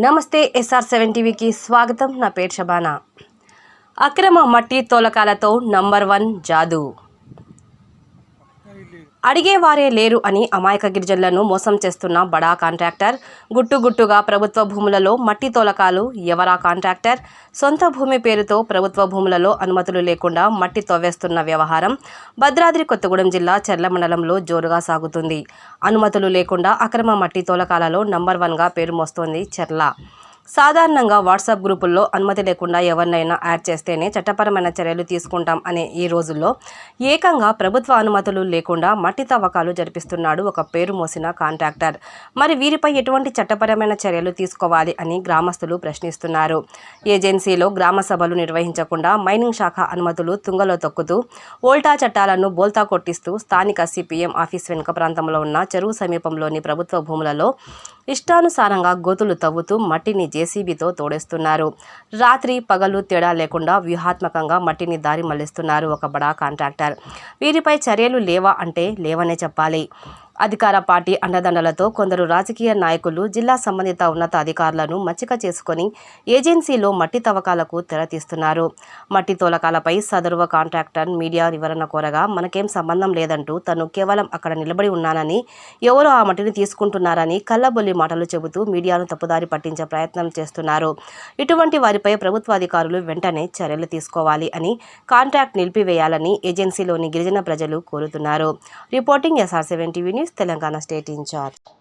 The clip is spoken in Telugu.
నమస్తే ఎస్ఆర్ సెవెన్ టీవీకి స్వాగతం. నా పేరు షబానా. అక్రమ మట్టి తోలకాలతో నంబర్ వన్ జాదు. అడిగేవారే లేరు అని అమాయక గిరిజనులను మోసం చేస్తున్న బడా కాంట్రాక్టర్. గుట్టుగుట్టుగా ప్రభుత్వ భూములలో మట్టి తోలకాలు ఎవరా కాంట్రాక్టర్? సొంత భూమి పేరుతో ప్రభుత్వ భూములలో అనుమతులు లేకుండా మట్టి తవ్వేస్తున్న వ్యవహారం భద్రాద్రి కొత్తగూడెం జిల్లా చెర్ల మండలంలో జోరుగా సాగుతుంది. అనుమతులు లేకుండా అక్రమ మట్టి తోలకాలలో నంబర్ వన్గా పేరు మోస్తోంది చెర్ల. సాధారణంగా వాట్సాప్ గ్రూపుల్లో అనుమతి లేకుండా ఎవరినైనా యాడ్ చేస్తేనే చట్టపరమైన చర్యలు తీసుకుంటాం అనే ఈ రోజుల్లో ఏకంగా ప్రభుత్వ అనుమతులు లేకుండా మట్టి తవ్వకాలు జరిపిస్తున్నాడు ఒక పేరు మోసిన కాంట్రాక్టర్. మరి వీరిపై ఎటువంటి చట్టపరమైన చర్యలు తీసుకోవాలి అని గ్రామస్తులు ప్రశ్నిస్తున్నారు. ఏజెన్సీలో గ్రామ సభలు నిర్వహించకుండా మైనింగ్ శాఖ అనుమతులు తుంగలో తొక్కుతూ ఓల్టా చట్టాలను బోల్తా కొట్టిస్తూ స్థానిక సిపిఎం ఆఫీస్ వెనుక ప్రాంతంలో ఉన్న చెరువు సమీపంలోని ప్రభుత్వ భూములలో ఇష్టానుసారంగా గోతులు తవ్వుతూ మట్టిని జేసీబీతో తోడేస్తున్నారు. రాత్రి పగలు తేడా లేకుండా వ్యూహాత్మకంగా మట్టిని దారి మళ్ళిస్తున్నారు ఒక బడా కాంట్రాక్టర్. వీరిపై చర్యలు లేవా అంటే లేవనే చెప్పాలి. అధికార పార్టీ అండదండలతో కొందరు రాజకీయ నాయకులు జిల్లా సంబంధిత ఉన్నతాధికారులను మచ్చిక చేసుకొని ఏజెన్సీలో మట్టి తవ్వకాలకు తెరతీస్తున్నారు మట్టి తోలకాలపై సదరువ కాంట్రాక్టర్ మీడియా వివరణ కోరగా మనకేం సంబంధం లేదంటూ తను కేవలం అక్కడ నిలబడి ఉన్నానని ఎవరో ఆ మట్టిని తీసుకుంటున్నారని కళ్ళబొల్లి మాటలు చెబుతూ మీడియాను తప్పుదారి పట్టించే ప్రయత్నం చేస్తున్నారు. ఇటువంటి వారిపై ప్రభుత్వ అధికారులు వెంటనే చర్యలు తీసుకోవాలి అని కాంట్రాక్ట్ నిలిపివేయాలని ఏజెన్సీలోని గిరిజన ప్రజలు కోరుతున్నారు. Reporting SR seven TV news. Telangana state incharge.